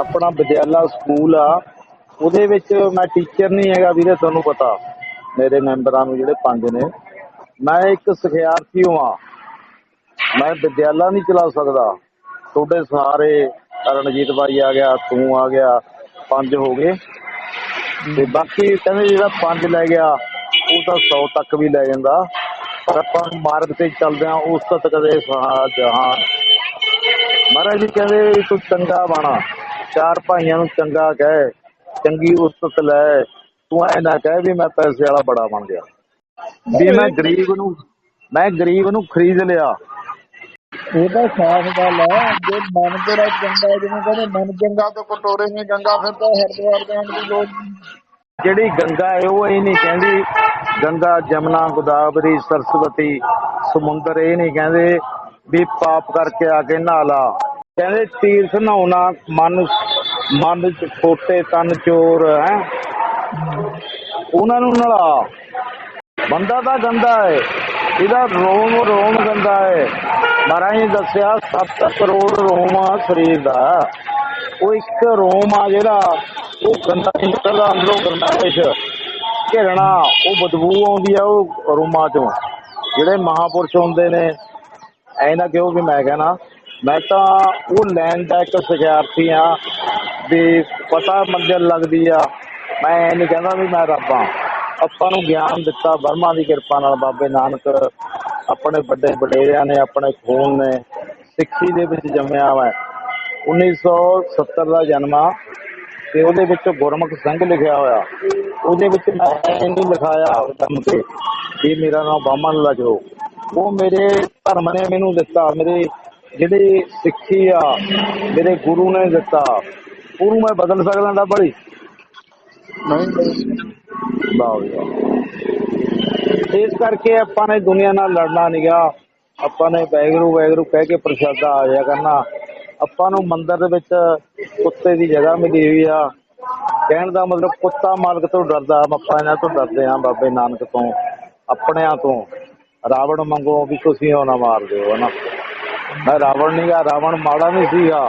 ਆਪਣਾ ਵਿਦਿਆਲਾ ਸਕੂਲ ਆ, ਉਹਦੇ ਵਿੱਚ ਮੈਂ ਟੀਚਰ ਨਹੀਂ ਹੈਗਾ ਵੀਰੇ, ਤੁਹਾਨੂੰ ਪਤਾ। ਮੇਰੇ ਮੈਂਬਰਾਂ ਨੂੰ ਜਿਹੜੇ ਪੰਜ ਨੇ। ਮੈਂ ਇੱਕ ਸਿਖਿਆਰਥੀ ਹਾਂ ਮੈਂ ਵਿਦਿਆਲਾ ਨਹੀਂ ਚਲਾ ਸਕਦਾ। ਤੁਹਾਡੇ ਸਾਰੇ, ਰਣਜੀਤ ਬਾਈ ਆ ਗਿਆ, ਤੂੰ ਆ ਗਿਆ, ਪੰਜ ਹੋ ਗਏ। ਤੇ ਬਾਕੀ ਕਹਿੰਦੇ ਜਿਹੜਾ ਪੰਜ ਲੈ ਗਿਆ, ਉਹ ਤਾਂ 100 ਤੱਕ ਵੀ ਲੈ ਜਾਂਦਾ। ਪਰ ਆਪਾਂ ਮਾਰਗ ਤੇ ਚੱਲਦੇ ਆ ਉਸ ਤੱਕ ਕਦੇ ਸਹਾ ਜਹਾਨ ਮਹਾਰਾਜ ਜੀ ਕਹਿੰਦੇ ਤੂੰ ਚੰਗਾ ਬਾਣਾ। ਚਾਰ ਭਾਈਆਂ ਨੂੰ ਚੰਗਾ ਕਹਿ ਚੰਗੀ ਉਸਤਤ ਲੈ ਤੂੰ ਐ ਨਾ ਕਹਿ ਵੀ ਮੈਂ ਪੈਸੇ ਵਾਲਾ ਬੜਾ ਬਣ ਗਿਆ। ਵੀ ਮੈਂ ਗਰੀਬ ਨੂੰ ਮੈਂ ਗਰੀਬ ਨੂੰ ਖਰੀਦ ਲਿਆ। ਇਹ ਤਾਂ ਸਾਫ਼ ਗੱਲ ਹੈ ਜੇ ਮਨ ਤੇਰਾ ਚੰਗਾ ਹੈ, ਜਿਵੇਂ ਕਹਿੰਦੇ ਮਨ ਚੰਗਾ ਤਾਂ ਕਟੋਰੇ ਨੇ ਗੰਗਾ ਫਿਰ ਤਾਂ ਹਰਿਦੁਆਰ ਜਾਣ ਦੀ ਲੋੜ ਜਿਹੜੀ ਗੰਗਾ ਹੈ ਉਹ ਇਹ ਨਹੀਂ ਕਹਿੰਦੀ ਗੰਗਾ ਜਮਨਾ ਗੋਦਾਵਰੀ ਸਰਸਵਤੀ ਸਮੁੰਦਰ ਇਹ ਨਹੀਂ ਕਹਿੰਦੇ ਵੀ ਪਾਪ ਕਰਕੇ ਆ ਕੇ ਨਹਾ ਲਾ। ਕਹਿੰਦੇ ਤੀਰਥ ਨਹਾਉਣਾ ਮਨ ਮਨ ਚ ਖੋਟੇ ਤਨ ਚੋਰ ਹੈ। ਉਹਨਾਂ ਨੂੰ ਨਲਾ। ਬੰਦਾ ਤਾਂ ਗੰਦਾ ਹੈ। ਇਹਦਾ ਰੋਮ ਰੋਮ ਗੰਦਾ ਹੈ। ਮਹਾਰਾਜ ਨੇ ਦੱਸਿਆ 7 ਕਰੋੜ ਰੋਮ ਆ ਸਰੀਰ ਦਾ। ਉਹ ਇੱਕ ਰੋਮ ਆ ਜਿਹੜਾ ਉਹ ਗੰਦਾ ਨਿਕਲਦਾ ਅੰਦਰੋਂ ਗੰਦਾ ਕੁਛ ਘਿਰਣਾ, ਉਹ ਬਦਬੂ ਆਉਂਦੀ ਆ ਉਹ ਰੋਮਾਂ ਚੋਂ। ਜਿਹੜੇ ਮਹਾਪੁਰਸ਼ ਹੁੰਦੇ ਨੇ, ਐ ਨਾ ਕਿਉਂ ਵੀ ਮੈਂ ਕਹਿਣਾ। ਮੈਂ ਤਾਂ ਉਹ ਲੈਣ ਦਾ ਇੱਕ ਸਿਖਿਆਰਥੀ ਆ ਵੀ ਪਤਾ ਮੰਜ਼ਲ ਲੱਗਦੀ ਆ। ਮੈਂ ਇਹ ਨਹੀਂ ਕਹਿੰਦਾ ਵੀ ਮੈਂ ਰੱਬ ਆ। ਆਪਾਂ ਨੂੰ ਗਿਆਨ ਦਿੱਤਾ ਬਰਮਾ ਦੀ ਕਿਰਪਾ ਨਾਲ ਬਾਬੇ ਨਾਨਕ ਆਪਣੇ ਵੱਡੇ ਵਡੇਰਿਆਂ ਨੇ, ਆਪਣੇ ਖੂਨ ਨੇ, ਸਿੱਖੀ ਦੇ ਵਿੱਚ ਜੰਮਿਆ ਵਾ। 1970 ਦਾ ਜਨਮ ਤੇ ਉਹਦੇ ਵਿੱਚ ਗੁਰਮੁਖ ਸਿੰਘ ਲਿਖਿਆ ਹੋਇਆ। ਉਹਦੇ ਵਿੱਚ ਮੈਂ ਇਹ ਲਿਖਾਇਆ ਕੰਮ ਤੇ ਵੀ ਮੇਰਾ ਨਾਮ ਬਾਮਨ ਲਜੋ ਉਹ ਮੇਰੇ ਧਰਮ ਨੇ ਮੈਨੂੰ ਦਿੱਤਾ, ਮੇਰੇ ਜਿਹੜੀ ਸਿੱਖੀ ਆ ਮੇਰੇ ਗੁਰੂ ਨੇ ਦਿੱਤਾ, ਉਹਨੂੰ ਮੈਂ ਬਦਲ ਸਕਦਾ ਦਾ ਬੜੀ ਨਹੀਂ ਵਾਹ ਵਾਹ। ਇਸ ਕਰਕੇ ਆਪਾਂ ਨੇ ਦੁਨੀਆ ਨਾਲ ਲੜਨਾ ਨਹੀਂਗਾ ਆਪਾਂ ਨੇ ਵੈਗਰੂ ਵੈਗਰੂ ਕਹਿ ਕੇ ਪ੍ਰਸ਼ਾਦਾ ਆ ਜਾਇਆ ਕਰਨਾ। ਆਪਾਂ ਨੂੰ ਮੰਦਿਰ ਦੇ ਵਿੱਚ ਕੁੱਤੇ ਦੀ ਜਗ੍ਹਾ ਮਿਲੀ ਹੋਈ ਆ। ਕਹਿਣ ਦਾ ਮਤਲਬ ਕੁੱਤਾ ਮਾਲਕ ਤੋਂ ਡਰਦਾ, ਆਪਾਂ ਇਹਨਾਂ ਤੋਂ ਡਰਦੇ ਆ ਬਾਬੇ ਨਾਨਕ ਤੋਂ, ਆਪਣਿਆਂ ਤੋਂ। ਰਾਵਣ ਮੰਗੋ ਵੀ ਤੁਸੀਂ ਉਹ ਨਾ ਮਾਰ ਦਿਓ, ਹਨਾ? ਮੈਂ ਰਾਵਣ ਨਹੀਂ ਗਾ ਰਾਵਣ ਮਾੜਾ ਨਹੀਂ ਸੀਗਾ।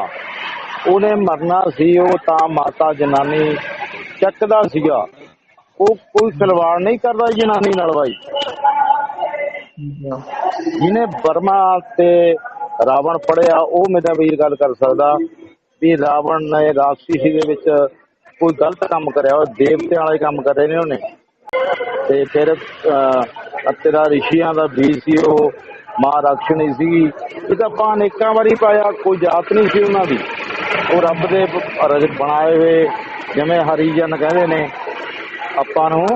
ਉਹਨੇ ਮਰਨਾ ਸੀ, ਉਹ ਤਾਂ ਮਾਤਾ ਜਨਾਨੀ ਚੱਕਦਾ ਸੀਗਾ। ਉਹ ਕੋਈ ਖਿਲਵਾੜ ਨਹੀਂ ਕਰਦਾ ਜਨਾਨੀ ਨਾਲ ਬਾਈ। ਜਿਹਨੇ ਬਰਮਾ ਤੇ ਰਾਵਣ ਪੜਿਆ ਉਹ ਮੇਰਾ ਵੀਰ ਗੱਲ ਕਰ ਸਕਦਾ ਵੀ ਰਾਵਣ ਨੇ ਰਾਕਸ਼ੀ ਦੇ ਵਿੱਚ ਕੋਈ ਗਲਤ ਕੰਮ ਕਰਿਆ, ਉਹ ਦੇਵਤਿਆਂ ਵਾਲੇ ਕੰਮ ਕਰੇ ਨੇ ਉਹਨੇ। ਤੇ ਫਿਰ ਤੇਰਾ ਰਿਸ਼ੀਆਂ ਦਾ ਬੀਜ ਸੀ ਉਹ ਮਾਂ ਰਾਖਸ਼ਣੀ ਸੀਗੀ ਇਹ ਤਾਂ ਆਪਾਂ ਅਨੇਕਾਂ ਵਾਰੀ ਪਾਇਆ ਕੋਈ ਜਾਤ ਨਹੀਂ ਸੀ ਉਹਨਾਂ ਦੀ। ਉਹ ਰੱਬ ਦੇ ਰਜ ਬਣਾਏ ਹੋਏ ਜਿਵੇਂ ਹਰੀਜਨ ਕਹਿੰਦੇ ਨੇ ਆਪਾਂ ਨੂੰ।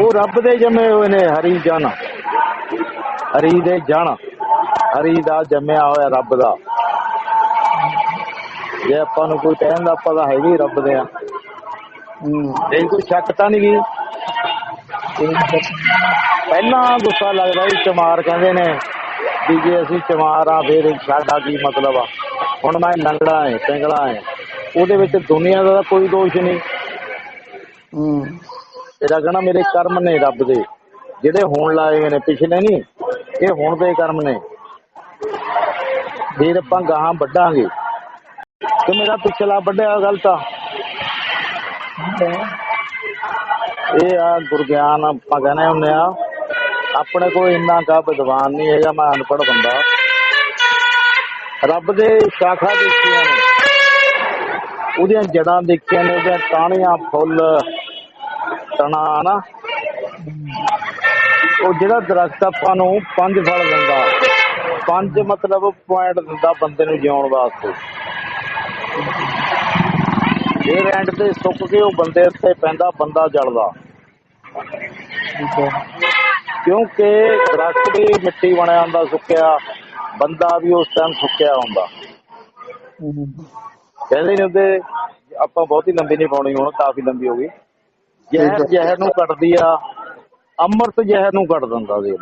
ਉਹ ਰੱਬ ਦੇ ਜੰਮੇ ਹੋਏ ਨੇ ਹਰੀ ਜਨ। ਹਰੀ ਦੇ ਜਨ। ਹਰੀ ਦਾ ਜੰਮਿਆ ਹੋਇਆ ਰੱਬ ਦਾ। ਜੇ ਆਪਾਂ ਨੂੰ ਕੋਈ ਕਹਿਣ ਦਾ ਆਪਾਂ ਤਾਂ ਹੈਗੇ ਰੱਬ ਦੇ ਆ। ਹੂੰ। ਜੇ ਕੋਈ ਸ਼ੱਕ ਤਾਂ ਨਹੀਂ ਗਈ ਪਹਿਲਾਂ ਗੁੱਸਾ ਲੱਗਦਾ ਸੀ ਚਮਾਰ ਕਹਿੰਦੇ ਨੇ ਵੀ ਜੇ ਅਸੀਂ ਚਮਾਰ ਆ ਫਿਰ ਸਾਡਾ ਕੀ ਮਤਲਬ ਆ? ਹੁਣ ਮੈਂ ਲੰਗੜਾ ਹੈ ਪਿੰਗਲਾ ਹੈ ਉਹਦੇ ਵਿੱਚ ਦੁਨੀਆ ਦਾ ਕੋਈ ਦੋਸ਼ ਨਹੀਂ। ਹੂੰ। ਤੇਰਾ ਕਹਣਾ ਮੇਰੇ ਕਰਮ ਨੇ ਰੱਬ ਦੇ। ਜਿਹੜੇ ਹੁਣ ਲਾਏ ਹੋਏ ਨੇ ਪਿਛਲੇ ਨਹੀਂ ਇਹ ਹੁਣ ਦੇ ਕਰਮ ਨੇ। ਫਿਰ ਆਪਾਂ ਗਾਹਾਂ ਵੱਢਾਂਗੇ। ਤੇ ਮੇਰਾ ਪਿਛਲਾ ਵੱਢਿਆ ਗਲਤ ਆ। ਇਹ ਆ ਗੁਰਗਿਆਨ ਆਪਾਂ ਕਹਿੰਦੇ ਹੁੰਦੇ ਆ ਆਪਣੇ ਕੋਲ ਇੰਨਾ ਕਾ ਵਿਦਵਾਨ ਨਹੀਂ ਹੈਗਾ, ਮੈਂ ਅਨਪੜ੍ਹ ਬੰਦਾ। ਰੱਬ ਦੇ ਸ਼ਾਖਾ ਦੇਖੀਆਂ ਨੇ। ਉਹਦੀਆਂ ਜੜਾਂ ਦੇਖੀਆਂ ਨੇ, ਉਹਦੀਆਂ ਟਾਹਣੀਆਂ ਫੁੱਲ ਤਣਾ ਨਾ ਉਹ ਜਿਹੜਾ ਦਰਖਤ ਆਪਾਂ ਨੂੰ ਪੰਜ ਫਲ ਦਿੰਦਾ। ਪੰਜ ਮਤਲਬ ਪੁਆਇੰਟ ਦਿੰਦਾ ਬੰਦੇ ਨੂੰ ਜਿਉਣ ਵਾਸਤੇ। ਜੇ ਰੈਂਟ ਤੇ ਸੁੱਕ ਕੇ ਉਹ ਬੰਦੇ ਉੱਤੇ ਪੈਂਦਾ, ਬੰਦਾ ਜਲਦਾ। ਠੀਕ ਹੈ। ਕਿਉਂਕਿ ਦਰਖਤ ਵੀ ਮਿੱਟੀ ਬਣਿਆ ਹੁੰਦਾ ਸੁੱਕਿਆ, ਬੰਦਾ ਵੀ ਉਸ ਟਾਈਮ ਸੁੱਕਿਆ ਹੁੰਦਾ। ਕਹਿੰਦੇ ਨੇ ਉਹਦੇ, ਆਪਾਂ ਬਹੁਤੀ ਲੰਬੀ ਨਹੀਂ ਪਾਉਣੀ ਹੁਣ, ਕਾਫੀ ਲੰਬੀ ਹੋ ਗਈ। ਜ਼ਹਿਰ ਜ਼ਹਿਰ ਨੂੰ ਕੱਟਦੀ ਆ, ਅੰਮ੍ਰਿਤ ਜ਼ਹਿਰ ਨੂੰ ਕੱਟ ਦਿੰਦਾ ਸੀ